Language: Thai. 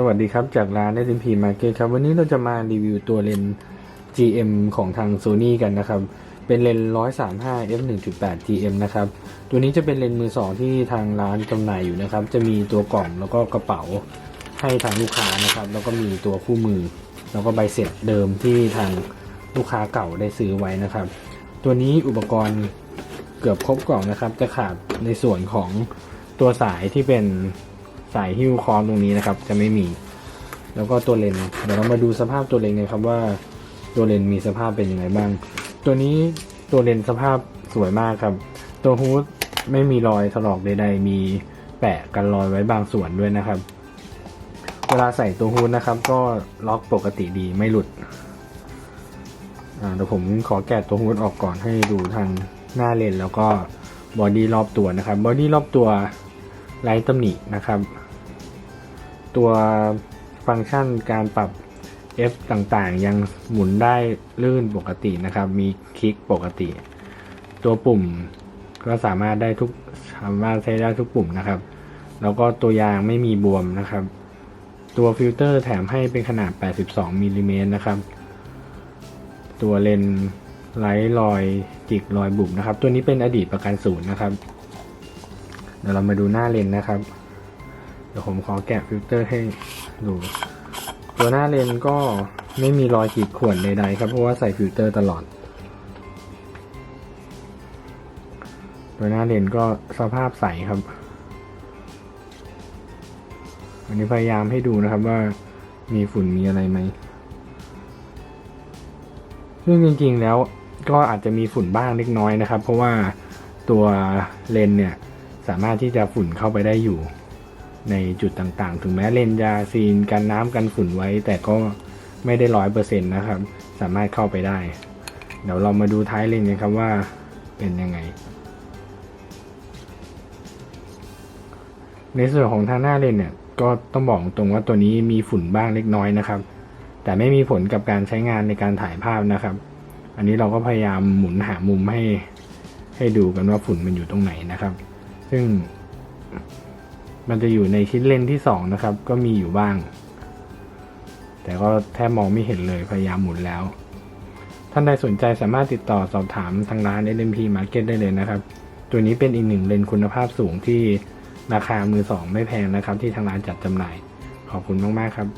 สวัสดีครับ จากร้าน SMP Market ครับ วันนี้เราจะมารีวิวตัวเลน GM ของทาง Sony กันนะครับ เป็นเลน 135 f 1.8 GM นะครับ ตัวนี้จะเป็นเลนมือสองที่ทางร้านจำหน่ายอยู่นะครับ จะมีตัวกล่องแล้วก็กระเป๋าให้ทางลูกค้านะครับ แล้วก็มีตัวคู่มือ แล้วก็ใบเสร็จเดิมที่ทางลูกค้าเก่าได้ซื้อไว้นะครับ ตัวนี้อุปกรณ์เกือบครบกล่องนะครับ จะขาดในส่วนของตัวสายที่เป็น สายฮิ้วคอนตรงนี้นะครับ จะไม่มี แล้วก็ตัวเลนเดี๋ยวเรามาดูสภาพตัวเลนกันครับว่าตัวเลนมีสภาพเป็นยังไงบ้าง ตัวนี้ตัวเลนสภาพสวยมากครับ ตัวฮูดไม่มีรอยถลอกใดๆ มีแปะกันรอยไว้บางส่วนด้วยนะครับ เวลาใส่ตัวฮูดนะครับ ก็ล็อกปกติดีไม่หลุดเดี๋ยวผมขอแกะตัวฮูดออกก่อนให้ดูทางหน้าเลนแล้วก็บอดี้รอบตัวนะครับ บอดี้รอบตัว ไร้ตำหนินะครับ ตัวฟังก์ชันการปรับ F ต่างๆ ยังหมุนได้ลื่นปกตินะครับ มีคลิกปกติ ตัวปุ่มก็สามารถได้ทุกสามารถใช้ได้ทุกปุ่มนะครับ แล้วก็ตัวยางไม่มีบวมนะครับ ตัวฟิลเตอร์แถมให้เป็นขนาด 82มิลลิเมตรนะครับ ตัวเลนส์ไร้รอยจิกรอยบุบนะครับ ตัวนี้เป็นอดีตประกันศูนย์นะครับ ดี๋ยวเรามาดูหน้าเลนนะครับ เดี๋ยวผมขอแกะฟิลเตอร์ให้ดู ตัวหน้าเลนก็ไม่มีรอยขีดข่วนใดๆครับเพราะว่าใส่ฟิลเตอร์ตลอด ตัวหน้าเลนก็สภาพใสครับวันนี้พยายามให้ดูนะครับว่ามีฝุ่นมีอะไรไหมซึ่งจริงๆแล้วก็อาจจะมีฝุ่นบ้างเล็กน้อยนะครับ เพราะว่าตัวเลนเนี่ย สามารถที่จะฝุ่นเข้าไปได้อยู่ ในจุดต่างๆ ถึงแม้เลนส์จะซีนกันน้ำกันฝุ่นไว้ แต่ก็ไม่ได้ร้อยเปอร์เซ็นต์นะครับ สามารถเข้าไปได้ เดี๋ยวเรามาดูท้ายเลนส์กันครับว่าเป็นยังไง ในส่วนของทางหน้าเลนส์เนี่ยก็ต้องบอกตรงว่าตัวนี้มีฝุ่นบ้างเล็กน้อยนะครับ แต่ไม่มีผลกับการใช้งานในการถ่ายภาพนะครับ อันนี้เราก็พยายามหมุนหามุมให้ให้ดูกันว่าฝุ่นมันอยู่ตรงไหนนะครับ ซึ่ง มันจะอยู่ในชิ้นเลนที่สองนะครับ ก็มีอยู่บ้าง แต่ก็แทบมองไม่เห็นเลยพยายามหมุนแล้ว ท่านใดสนใจสามารถติดต่อสอบถามทางร้าน LMP Market ได้เลยนะครับ ตัวนี้เป็นอีกหนึ่งเลนคุณภาพสูงที่ราคามือสองไม่แพงนะครับ ที่ทางร้านจัดจำหน่าย ขอบคุณมาก ๆ ครับ